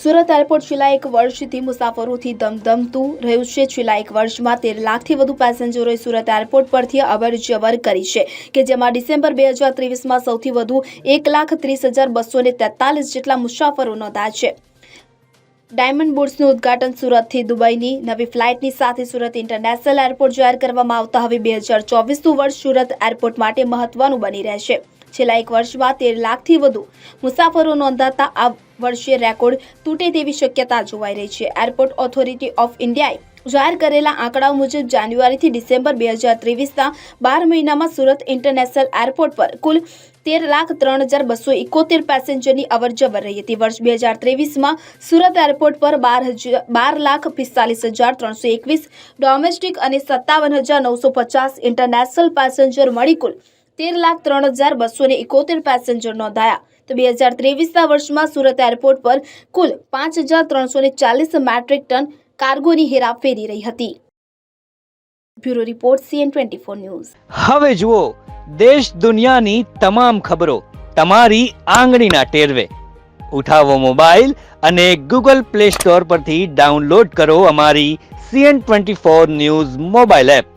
Surat airport છેલ્લા એક વર્ષથી મુસાફરોથી ધમધમતું રહ્યું છે. છેલ્લા એક વર્ષમાં તેર લાખથી વધુ પેસેન્જરોએ સુરત એરપોર્ટ પરથી અવર જવર કરી છે કે જેમાં ડિસેમ્બર બે હજાર ત્રેવીસમાં સૌથી વધુ એક લાખ ત્રીસ હજાર બસો ને તેતાલીસ જેટલા મુસાફરો નોંધાયા છે. ડાયમંડ બોર્ડ્સનું ઉદ્ઘાટન સુરતથી દુબઈની નવી ફ્લાઇટની સાથે સુરત ઇન્ટરનેશનલ એરપોર્ટ જાહેર કરવામાં આવતા હવે બે હજાર ચોવીસનું વર્ષ સુરત એરપોર્ટ માટે મહત્વનું બની રહેશે. છેલ્લા એક વર્ષમાં તેર લાખથી વધુ મુસાફરો નોંધાતા આ વર્ષે રેકોર્ડ તૂટે તેવી શક્યતા જોવાઈ રહી છે. એરપોર્ટ ઓથોરિટી ઓફ ઇન્ડિયાએ જાહેર કરેલા આંકડાઓ મુજબ જાન્યુઆરીથી ડિસેમ્બર બે હજાર ત્રેવીસના બાર મહિનામાં સુરત ઇન્ટરનેશનલ એરપોર્ટ પર કુલ તેર લાખ ત્રણ હજાર બસો એકોતેર પેસેન્જરની અવરજવર રહી હતી. વર્ષ બે હજાર ત્રેવીસમાં સુરત એરપોર્ટ પર બાર હજાર બાર લાખ પિસ્તાલીસ હજાર ત્રણસો એકવીસ, ડોમેસ્ટિક અને સત્તાવન હજાર નવસો પચાસ ઇન્ટરનેશનલ પેસેન્જર મળી કુલ તેર લાખ ત્રણ હજાર બસો એકોતેર પેસેન્જર નોંધાયા. બે હજાર ત્રેવીસના વર્ષમાં સુરત એરપોર્ટ પર કુલ પાંચ હજાર ત્રણસો ચાલીસ મેટ્રિક ટન કાર્ગોની હેરાફેરી રહી હતી. Bureau report CN twenty four news. હવે જુઓ, દેશ દુનિયાની તમામ ખબરો તમારી આંગળીના ટેરવે. ઉઠાવો મોબાઈલ અને ગૂગલ પ્લે સ્ટોર પરથી ડાઉનલોડ કરો અમારી CN twenty four news mobile app.